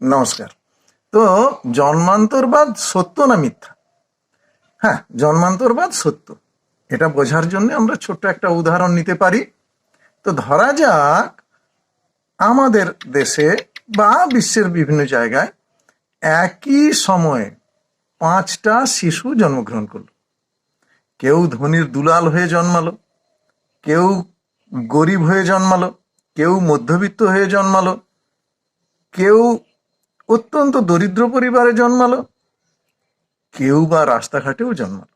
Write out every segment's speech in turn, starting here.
নমস্কার। তো জন্মান্তরবাদ সত্য না মিথ্যা? হ্যাঁ জন্মান্তরবাদ সত্য। এটা বোঝার জন্য আমরা ছোট্ট একটা উদাহরণ নিতে পারি। তো ধরা যাক, আমাদের দেশে বা বিশ্বের বিভিন্ন জায়গায় একই সময়ে পাঁচটা শিশু জন্মগ্রহণ করল। কেউ ধনির দুলাল হয়ে জন্মালো, কেউ গরিব হয়ে জন্মালো, কেউ মধ্যবিত্ত হয়ে জন্মালো, কেউ অত্যন্ত দরিদ্র পরিবারে জন্মালো। কেউ বা রাস্তাঘাটেও জন্মালো।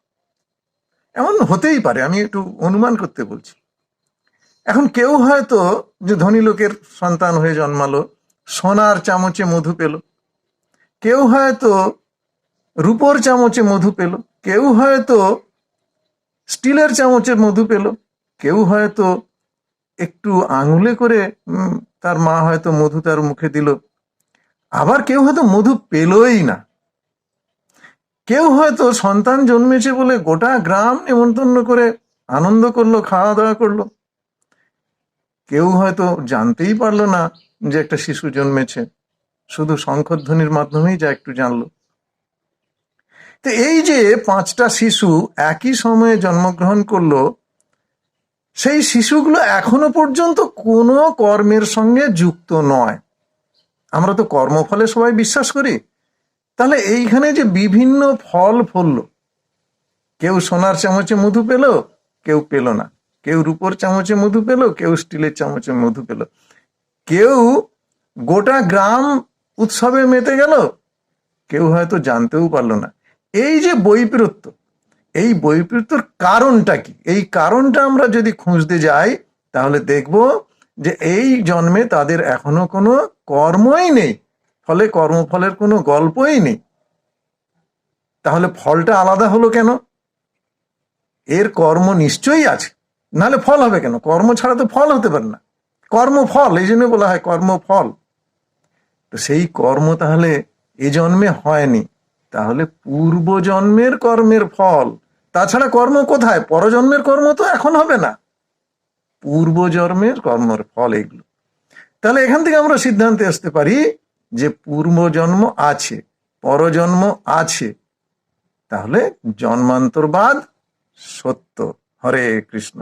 এমন হতেই পারে, আমি একটু অনুমান করতে বলছি। এখন কেউ হয়তো যে ধনী লোকের সন্তান হয়ে জন্মালো, সোনার চামচে মধু পেল। কেউ হয়তো রূপোর চামচে মধু পেল। কেউ হয়তো স্টিলের চামচে মধু পেল। কেউ হয়তো একটু আঙুলে করে তার মা হয়তো মধু তার মুখে দিল। আবার কেউ হয়তো মধু পেলই না। কেউ হয়তো সন্তান জন্মেছে বলে গোটা গ্রাম নেমন্তন্ন করে আনন্দ করল খাওয়া দাওয়া করল। কেউ হয়তো জানতেই পারল না যে একটা শিশু জন্মেছে। শুধু শঙ্খধ্বনির মাধ্যমেই যা একটু জানলো। তো এই যে পাঁচটা শিশু একই সময়ে জন্মগ্রহণ করল, সেই শিশুগুলো এখনও পর্যন্ত কোনো কর্মের সঙ্গে যুক্ত নয়। আমরা তো কর্মফলে সবাই বিশ্বাস করি। তাহলে এইখানে যে বিভিন্ন ফল ফলল, কেউ সোনার চামচে মধু পেল, কেউ পেল না। কেউ রূপোর চামচে মধু পেল, কেউ স্টিলের চামচে মধু পেল। কেউ গোটা গ্রাম উৎসবে মেতে গেল, কেউ হয়তো জানতেও পারল না। এই যে বৈপরীত্য, এই বৈপরীত্যর কারণটা কি? এই কারণটা আমরা যদি খুঁজতে যাই, তাহলে দেখব যে এই জন্মে তাদের এখনও কোনো কর্মই নেই। ফলে কর্মফলের কোনো গল্পই নেই। তাহলে ফলটা আলাদা হলো কেন? এর কর্ম নিশ্চয়ই আছে। নাহলে ফল হবে কেন? কর্ম ছাড়া তো ফল হতে পারে না। কর্মফল, এই জন্য বলা হয় কর্মফল। তো সেই কর্ম তাহলে এ জন্মে হয়নি। তাহলে পূর্ব জন্মের কর্মের ফল। তাছাড়া কর্ম কোথায়? পরজন্মের কর্ম তো এখন হবে না। পূর্ব জন্মের কর্মের ফল এগুলো। তাহলে এখান থেকে আমরা সিদ্ধান্তে আসতে পারি যে পূর্বজন্ম আছে, পরজন্ম আছে। তাহলে জন্মান্তরবাদ সত্য। হরে কৃষ্ণ।